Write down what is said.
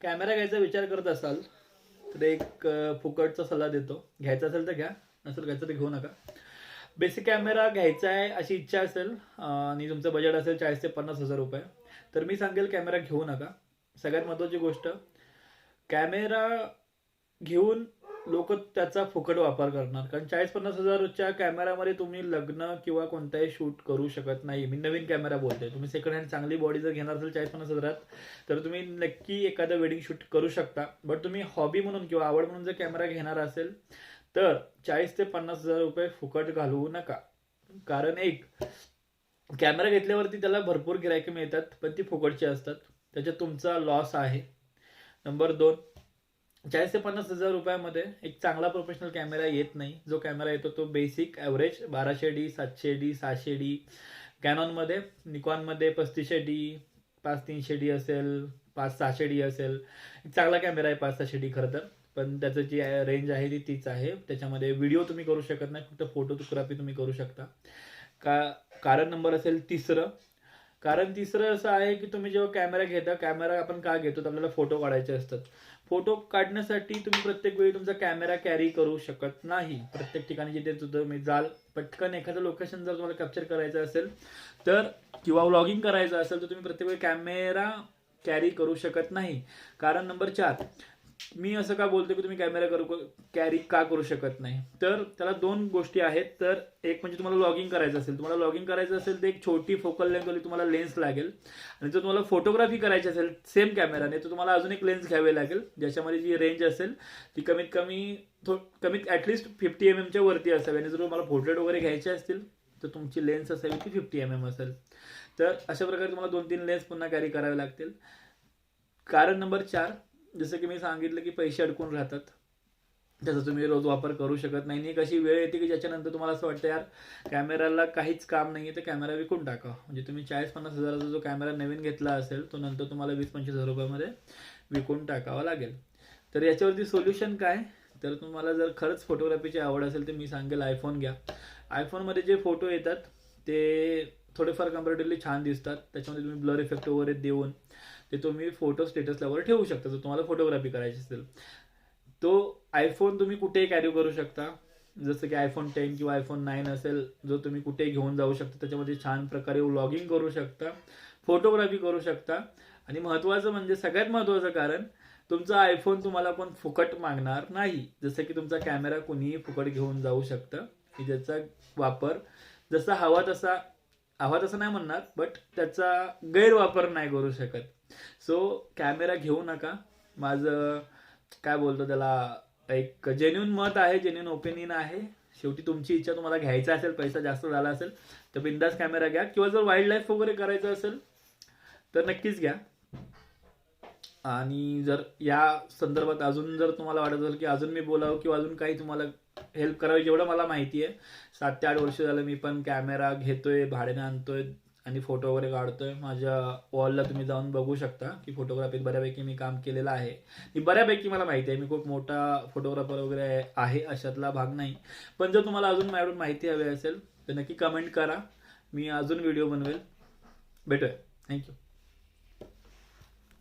Camera घ्यायचा विचार करत असाल तर एक फुकटचा सल्ला देतो. घ्यायचा असेल तर घ्या नसेल घ्यायचं तर घेऊ नका. बेसिक कॅमेरा घ्यायचा आहे अशी इच्छा असेल आणि तुमचं बजेट असेल चाळीस ते पन्नास हजार रुपये. तर मी सांगेल कॅमेरा घेऊ नका. सगळ्यात महत्त्वाची गोष्ट कॅमेरा घेऊन लोक त्याचा फुकट वापर करणार. कारण चाळीस पन्नास हजारच्या कॅमेरामध्ये तुम्ही लग्न किंवा कोणताही शूट करू शकत नाही. मी नवीन कॅमेरा बोलतोय. तुम्ही सेकंड हँड चांगली बॉडी जर घेणार असेल चाळीस पन्नास हजारात तर तुम्ही नक्की एखादं वेडिंग शूट करू शकता. बट तुम्ही हॉबी म्हणून किंवा आवड म्हणून जर कॅमेरा घेणार असेल तर चाळीस ते पन्नास हजार रुपये फुकट घालवू नका. कारण एक कॅमेरा घेतल्यावरती त्याला भरपूर गिरायके मिळतात पण ती फुकटची असतात. त्याच्यात तुमचा लॉस आहे. नंबर दोन चाळीस ते पन्नास हजार रुपयामध्ये एक चांगला प्रोफेशनल कॅमेरा येत नाही. जो कॅमेरा येतो तो बेसिक ॲव्हरेज बाराशे डी सातशे डी सहाशे डी. कॅनॉनमध्ये निकॉनमध्ये पस्तीसशे डी पाच तीनशे डी असेल पाच सहाशे डी असेल. एक चांगला कॅमेरा आहे पाच सहाशे डी खरं तर. पण त्याचं जी रेंज आहे ती तीच आहे. त्याच्यामध्ये व्हिडिओ तुम्ही करू शकत नाही. फक्त फोटोग्राफी तुम्ही करू शकता. का कारण नंबर असेल तिसरं. कारण तिसरं असं आहे की तुम्ही जेव्हा कॅमेरा घेता कॅमेरा आपण का घेतो? आपल्याला फोटो काढायचे असतात. फोटो काढण्यासाठी तुम्ही प्रत्येक वेळी तुमचा कॅमेरा कॅरी करू शकत नाही. प्रत्येक ठिकाणी जिथे तुम्ही जाल पटकन एखादं लोकेशन जर तुम्हाला कॅप्चर करायचं असेल तर किंवा व्लॉगिंग करायचं असेल तर तुम्ही प्रत्येक वेळी कॅमेरा कॅरी करू शकत नाही. कारण नंबर चार मी असं का बोलतो की तुम्ही कॅमेरा करू कॅरी का करू शकत नाही? तर त्याला दोन गोष्टी आहेत. तर एक म्हणजे तुम्हाला लॉगिंग करायचं असेल. तुम्हाला लॉगिंग करायचं असेल तर एक छोटी फोकल लेंथवाली तुम्हाला लेन्स लागेल. आणि जर तुम्हाला फोटोग्राफी करायची असेल सेम कॅमेराने तर तुम्हाला अजून एक लेन्स घ्यावे लागेल. ज्याच्यामध्ये जी रेंज असेल ती कमीत कमी थो कमीत ॲटलिस्ट फिफ्टी एम एमच्या वरती असावी. आणि जर तुम्हाला पोर्ट्रेट वगैरे घ्यायचे असतील तर तुमची लेन्स असावी ती फिफ्टी एम एम असेल. तर अशा प्रकारे तुम्हाला दोन तीन लेन्स पुन्हा कॅरी करावे लागतील. कारण नंबर चार जसं की मी सांगितलं की पैसे अडकून राहतात. त्याचा तुम्ही रोज वापर करू शकत नाही. आणि एक अशी वेळ येते की ज्याच्यानंतर तुम्हाला असं वाटतं यार कॅमेराला काहीच काम नाही आहे तर कॅमेरा विकून टाका. म्हणजे तुम्ही चाळीस पन्नास हजाराचा जो कॅमेरा नवीन घेतला असेल तो नंतर तुम्हाला वीस पंचवीस हजार रुपयामध्ये विकून टाकावा लागेल. तर याच्यावरती सोल्युशन काय? तर तुम्हाला जर खरंच फोटोग्राफीची आवड असेल तर मी सांगेल आयफोन घ्या. आयफोनमध्ये जे फोटो येतात ते थोडेफार कम्पॅरेटिव्हली छान दिसतात. त्याच्यामध्ये तुम्ही ब्लर इफेक्ट वगैरे देऊन ते तुम्ही फोटो स्टेटस ठेवू शकता. जर तुम्हाला फोटोग्राफी करायची असेल. तो आयफोन तुम्ही कुठेही कॅरी करू शकता. जसं की आयफोन टेन किंवा आयफोन नाईन असेल जो तुम्ही कुठेही घेऊन जाऊ शकता. त्याच्यामध्ये छान प्रकारे व्लॉगिंग करू शकता. फोटोग्राफी करू शकता. आणि महत्त्वाचं म्हणजे सगळ्यात महत्त्वाचं कारण तुमचा आयफोन तुम्हाला पण फुकट मागणार नाही. जसं की तुमचा कॅमेरा कुणीही फुकट घेऊन जाऊ शकतं. की ज्याचा वापर जसा हवा तसा आवाज असं नाही म्हणणार बट त्याचा गैरवापर नाही करू शकत. सो कॅमेरा घेऊ नका. माझं काय बोलतो त्याला एक जेन्युन मत आहे जेन्युन ओपिनियन आहे. शेवटी तुमची इच्छा तुम्हाला घ्यायचा असेल पैसा जास्त झाला असेल तर बिंदास कॅमेरा घ्या. किंवा जर वाईल्ड लाईफ वगैरे करायचं असेल तर नक्कीच घ्या. आणि जर या संदर्भात अजून जर तुम्हाला वाटत असेल की अजून मी बोलावं किंवा अजून काही तुम्हाला हेल्प करावी जेवढं मला माहिती आहे सात ते आठ वर्ष झालं मी पण कॅमेरा घेतोय भाड्याने आणतोय आणि फोटो वगैरे काढतोय. माझ्या वॉलला तुम्ही जाऊन बघू शकता की फोटोग्राफीत बऱ्यापैकी मी काम केलेलं आहे. मी बऱ्यापैकी मला माहिती आहे. मी खूप मोठा फोटोग्राफर वगैरे आहे अशातला भाग नाही. पण जर तुम्हाला अजून माझ्याकडून माहिती हवी असेल तर नक्की कमेंट करा. मी अजून व्हिडिओ बनवेल. भेटूया. थँक्यू